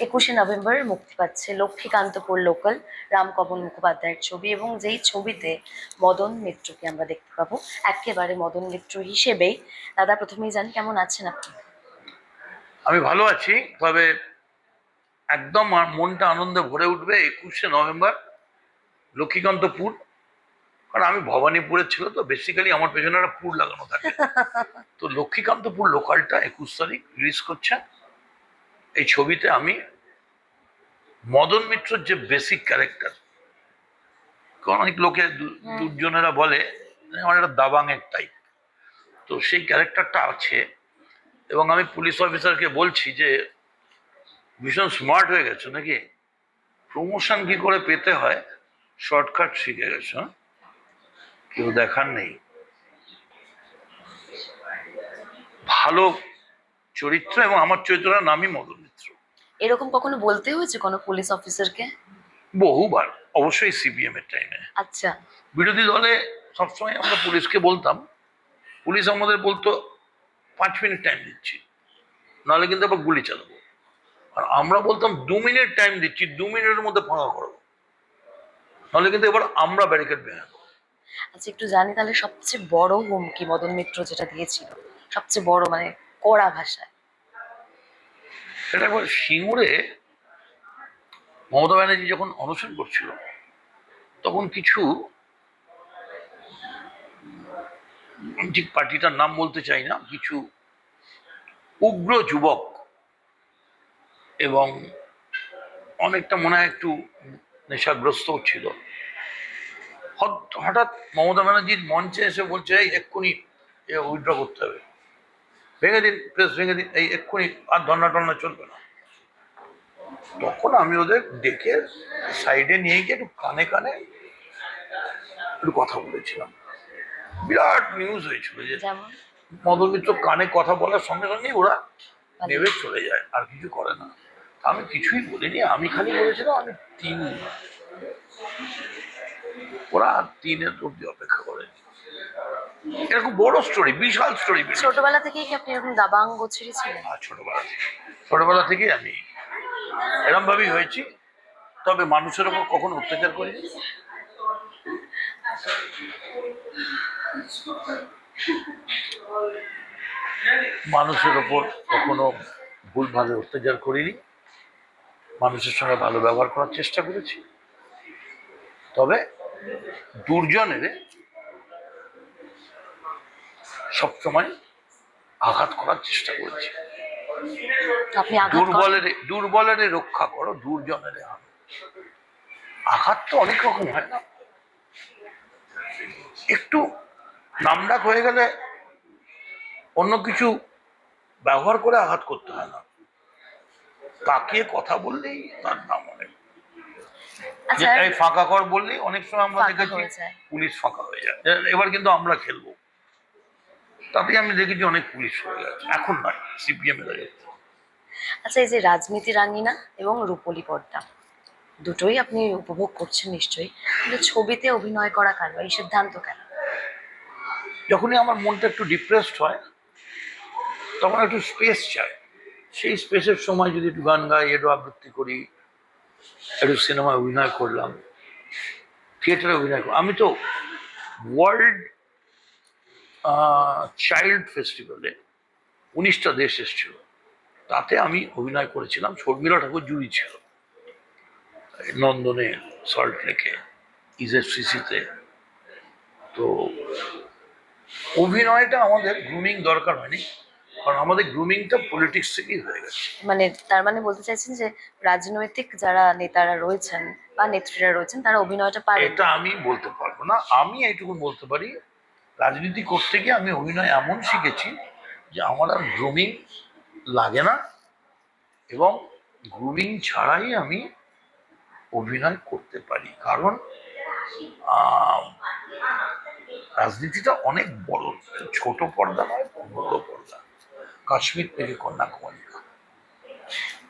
একুশে নভেম্বর মুক্তি পাচ্ছে লক্ষ্মীকান্তপুর লোকাল রামকমল মুখোপাধ্যায়ের ছবি এবং যেই ছবিতে মদন মিত্রকে আমরা দেখতে পাবো একেবারে মদন মিত্র হিসেবেই। দাদা প্রথমেই জানি কেমন আছেন আপনি? আমি ভালো আছি তবে একদম মনটা আনন্দে ভরে উঠবে একুশে নভেম্বর লক্ষ্মীকান্তপুর। কারণ আমি ভবানীপুরের ছিল তো বেসিক্যালি আমার পেছনে একটা পুর লাগানো থাকে। তো লক্ষ্মীকান্তপুর লোকালটা একুশ তারিখ রিলিজ করছে এই ছবিতে আমি মদন মিত্রর যে বেসিক ক্যারেক্টার অনেক লোকে দুজনেরা বলে যে আমার একটা দাবাংয়ের টাইপ তো সেই ক্যারেক্টারটা আছে এবং আমি পুলিশ অফিসারকে বলছি যে ভীষণ স্মার্ট হয়ে গেছো নাকি? প্রমোশন কি করে পেতে হয়? শর্টকাট শিখে গেছো হ্যাঁ? কেউ দেখার নেই। ভালো চরিত্র এবং আমার চরিত্রটার নামই মদন। এরকম কখনো বলতে হয়েছে কোনো পুলিশ অফিসারকে? বহুবার অবশ্যই সিপিএম এর টাইমে আচ্ছা। বিরোধী দলে সবসময় আমরা পুলিশকে বলতাম। পুলিশ আমাদের বলতো পাঁচ মিনিট টাইম দিচ্ছি নাহলে কিন্তু আবার গুলি চালাবো। আর আমরা বলতাম দু মিনিট টাইম দিচ্ছি দু মিনিটের মধ্যে ফাঁকা করব নাহলে কিন্তু এবার আমরা ব্যারিকেড ভেঙে আচ্ছা একটু জানি তাহলে সবচেয়ে বড় হুমকি মদন মিত্র যেটা দিয়েছিল সবচেয়ে বড় মানে কড়া ভাষায়। সেটা একবার সিঙ্গুরে মমতা ব্যানার্জি যখন অনশন করছিল, তখন কিছু ঠিক পার্টিটার নাম বলতে চাই না, কিছু উগ্র যুবক এবং অনেকটা মনে হয় একটু নেশাগ্রস্ত ছিল। হঠাৎ মমতা ব্যানার্জির মঞ্চে এসে বলছে, এই, এক্ষুনি উইথড্র করতে হবে। ভেঙে দিন প্রেস ভেঙে দিন এই এক্ষুনি আর ধর্না টর্না চলবে না। তখন আমি ওদের ডেকে সাইডে নিয়ে গিয়ে একটু কানে কানে একটু কথা বলেছিলাম। বিরাট নিউজ হয়েছিল যে মদন মিত্র কানে কথা বলার সঙ্গে সঙ্গে ওরা মানে নেবে চলে যায় আর কিছু করে না। আমি কিছুই বলিনি আমি খালি বলেছিলাম আমি তিন ওরা আর তিনের অব্দি অপেক্ষা করে এরকম বড় স্টোরি বিশাল স্টোরি ছোটবেলা থেকেই কি আপনি এরকম দাবাঙ্গ ছেড়েছিলেন আর ছোটবেলা থেকে ছোটবেলা থেকে আমি এরম ভাবেই হয়েছি তবে মানুষের ওপর কখনো অত্যাচার করিনি মানুষের ওপর কখনো ভুলভাবে অত্যাচার করিনি মানুষের সঙ্গে ভালো ব্যবহার করার চেষ্টা করেছি। তবে দুর্জনের সবসময় আঘাত করার চেষ্টা করেছি? দুর্বলের দুর্বলের রক্ষা করো দুর্জনের আঘাত তো অনেক রকম হয় না। একটু নামডাক হয়ে গেলে অন্য কিছু ব্যবহার করে আঘাত করতে হয় না। তাকিয়ে কথা বললেই তার নাম অনেক। আচ্ছা ফাঁকা কর বললেই অনেক সময় আমরা দেখেছি পুলিশ ফাঁকা হয়ে যায়। এবার কিন্তু আমরা খেলব। তাতে আমি দেখেছি অনেক পুলিশ হয়ে গেছে। এখন নয় সিপিএম এর আচ্ছা এই যে রাজনীতি রাঙিনা এবং রূপলি পর্দা দুটোই আপনি উপভোগ করছেন নিশ্চয়ই। কিন্তু ছবিতে অভিনয় করা কেন এই সিদ্ধান্ত কেন যখনই আমার মনটা একটু ডিপ্রেসড হয় তখন একটু স্পেস চাই। সেই স্পেসের সময় যদি একটু গান গাই একটু আবৃত্তি করি একটু সিনেমায় অভিনয় করলাম থিয়েটারে অভিনয় করলাম আমি তো ওয়ার্ল্ড চাইল্ড ফেস্টিভ্যালে উনিশটা দেশ এসেছিল। তাতে আমি অভিনয় করেছিলাম। শর্মিলা ঠাকুর জুড়ি ছিল। নন্দনে সল্ট লেকে ইজের সিসিতে তো অভিনয়টা আমাদের গ্রুমিং দরকার হয়নি। কারণ আমাদের গ্রুমিংটা পলিটিক্স থেকেই হয়ে গেছে। মানে তার মানে বলতে চাইছেন যে রাজনৈতিক যারা নেতারা রয়েছেন বা নেত্রীরা রয়েছেন তারা অভিনয়টা পারে এটা আমি বলতে পারব না। আমি এইটুকু বলতে পারি রাজনীতি করতে গিয়ে আমি অভিনয় এমন শিখেছি যে আমার আর গ্রুমিং লাগে না এবং গ্রুমিং ছাড়াই আমি অভিনয় করতে পারি। কারণ রাজনীতিটা অনেক বড়। ছোট পর্দা নয়, বড় পর্দা। কাশ্মীর থেকে কন্যাকুমারী।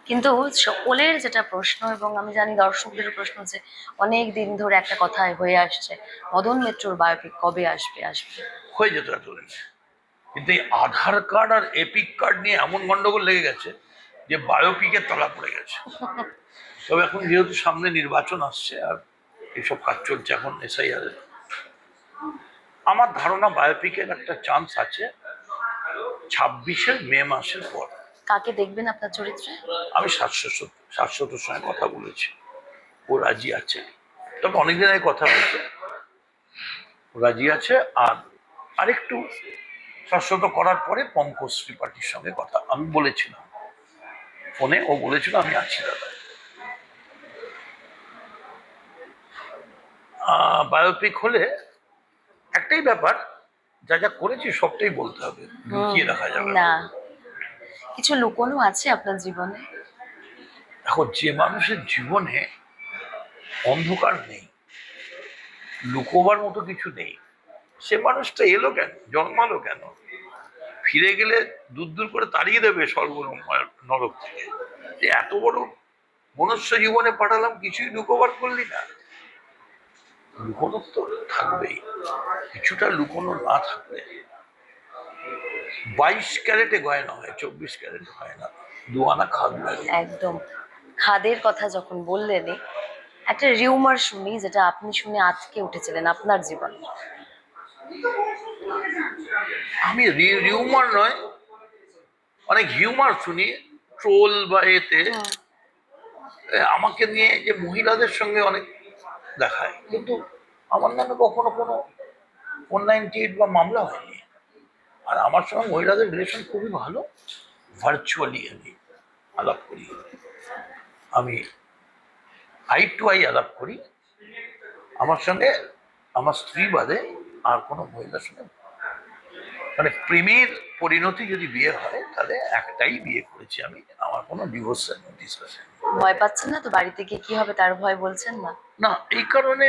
কিন্তু সকলের যেটা প্রশ্ন, এবং আমি জানি দর্শকদের প্রশ্ন যে অনেক দিন ধরে একটা কথা হয়ে আসছে, মদন মিত্রর বায়োপিক কবে আসবে আসবে? হয়ে যেত এতদিন কিন্তু এই আধার কার্ড আর এপিক কার্ড নিয়ে এমন গন্ডগোল লেগে গেছে যে বায়োপিকের তলা পড়ে গেছে। তবে এখন যেহেতু সামনে নির্বাচন আসছে আর এইসব কাজ চলছে, এখন এসআইআর আমার ধারণা বায়োপিকের একটা চান্স আছে ছাব্বিশের মে মাসের পর। কাকে দেখবেন আপনার চরিত্রে? আমি শাশ্বত শাশ্বতর সঙ্গে কথা বলেছি। ও রাজি আছে। তবে অনেকদিন আগে কথা হয়েছে। ও রাজি আছে আর আরেকটু শাশ্বত করার পরে পঙ্কজ ত্রিপাঠীর সঙ্গে কথা। আমি বলেছিলাম। ফোনে ও বলেছিল আমি আছি দাদা। বায়োপিক হলে একটাই ব্যাপার যা যা করেছি সবটাই বলতে হবে। লুকিয়ে রাখা যাবে না। কিছু লুকোনো আছে আপনার জীবনে? দেখো, যে মানুষের জীবনে অন্ধকার নেই, লুকোবার মতো কিছু নেই, সে মানুষটা এলো কেন? জন্মালো কেন? ফিরে গেলে দূর দূর করে তাড়িয়ে দেবে স্বর্গ নরক থেকে। যে এত বড় মনুষ্য জীবনে পাঠালাম, কিছুই লুকোবার করলি না। লুকোনো তো থাকবেই, কিছুটা লুকোনো না থাকলে বাইশ ক্যারেটে গয়না হয় চব্বিশ ক্যারেটে হয় না দু আনা খাদ লাগে। একদম। খাদের কথা যখন বললেনই একটা রিউমার শুনি যেটা আপনি শুনে আজকে উঠেছিলেন আপনার জীবনে। আমি রিউমার নয় অনেক হিউমার শুনি ট্রোল বা এতে। আমাকে নিয়ে যে মহিলাদের সঙ্গে অনেক দেখায় কিন্তু আমার নামে কখনো কোনো নাইনটি এইট বা মামলা হয়নি। আর আমার সঙ্গে মহিলাদের রিলেশন খুবই ভালো ভার্চুয়ালি আমি আলাপ করি। আমি আই টু আই আলাপ করি। আমার সঙ্গে আমার স্ত্রী বাদে আর কোনো মহিলার সঙ্গে মানে প্রেমের পরিণতি যদি বিয়ে হয় তাহলে একটাই বিয়ে করেছি আমি। আমার কোনো ডিভোর্সের নোটিস আছে ভয় পাচ্ছেন না তো? বাড়িতে গিয়ে কি হবে? তার ভয় বলছেন না? না এই কারণে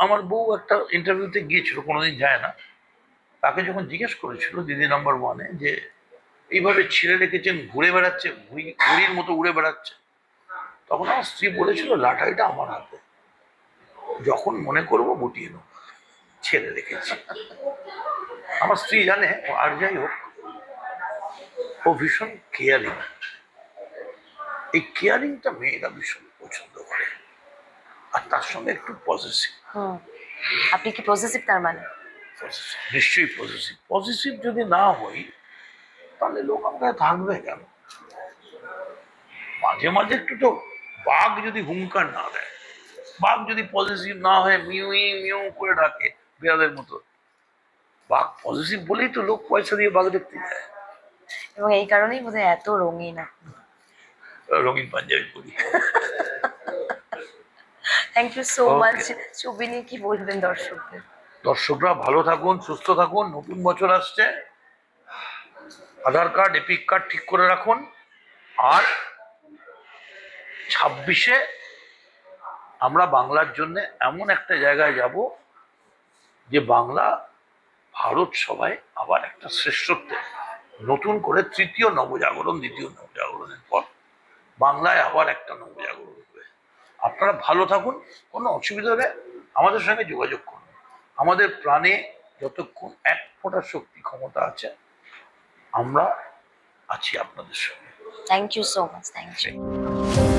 আমার বউ একটা ইন্টারভিউতে গিয়েছিল কোনোদিন যায় না। তাকে যখন জিজ্ঞেস করেছিল দিদি নাম্বার ওয়ানে যে এইভাবে ছেড়ে রেখেছেন ঘুরে বেড়াচ্ছে, ঘুড়ি, ঘুড়ির মতো উড়ে বেড়াচ্ছে, তখন আমার স্ত্রী বলেছিল, লাঠাইটা আমার হাতে। যখন মনে করব গুটিয়ে নেব। ছেড়ে রেখেছি আমার স্ত্রী জানে আর যাই হোক, ও ভীষণ কেয়ারিং এই কেয়ারিংটা মেয়েরা ভীষণ পছন্দ করে। আর তার সঙ্গে একটু পজিটিভ আপনি কি পজিটিভ তার মানে? নিশ্চয়ই পজিটিভ পজিটিভ যদি না হই তাহলে লোক আমরা থাকবে কেন? মাঝে মাঝে একটু তো বাঘ যদি হুঙ্কার না দেয় বাঘ যদি পজিটিভ না হয়ে মিউ মিউ করে ডাকে বিড়ালের মতো বাঘ পজিটিভ বলেই তো লোক পয়সা দিয়ে বাঘ দেখতে যায়। এবং এই কারণেই বোধহয় এত রঙিন রঙিন পাঞ্জাবি পরি। Thank you so. মাচ ছবি কি বলবেন দর্শকদের? দর্শকরা ভালো থাকুন, সুস্থ থাকুন, নতুন বছর আসছে। আধার কার্ড, এপিক কার্ড ঠিক করে রাখুন। আর ছাব্বিশে আমরা বাংলার জন্য এমন একটা জায়গায় যাব যে বাংলা ভারত সবাই আবার একটা শ্রেষ্ঠত্বে। নতুন করে তৃতীয় নবজাগরণ, দ্বিতীয় নবজাগরণের পর বাংলায় আবার একটা নবজাগরণ হবে। আপনারা ভালো থাকুন, কোনো অসুবিধা হলে আমাদের সঙ্গে যোগাযোগ করুন। আমাদের প্রাণে যতক্ষণ এক ফোঁটা শক্তি ক্ষমতা আছে আমরা আছি আপনাদের সঙ্গে। Thank you so much thank you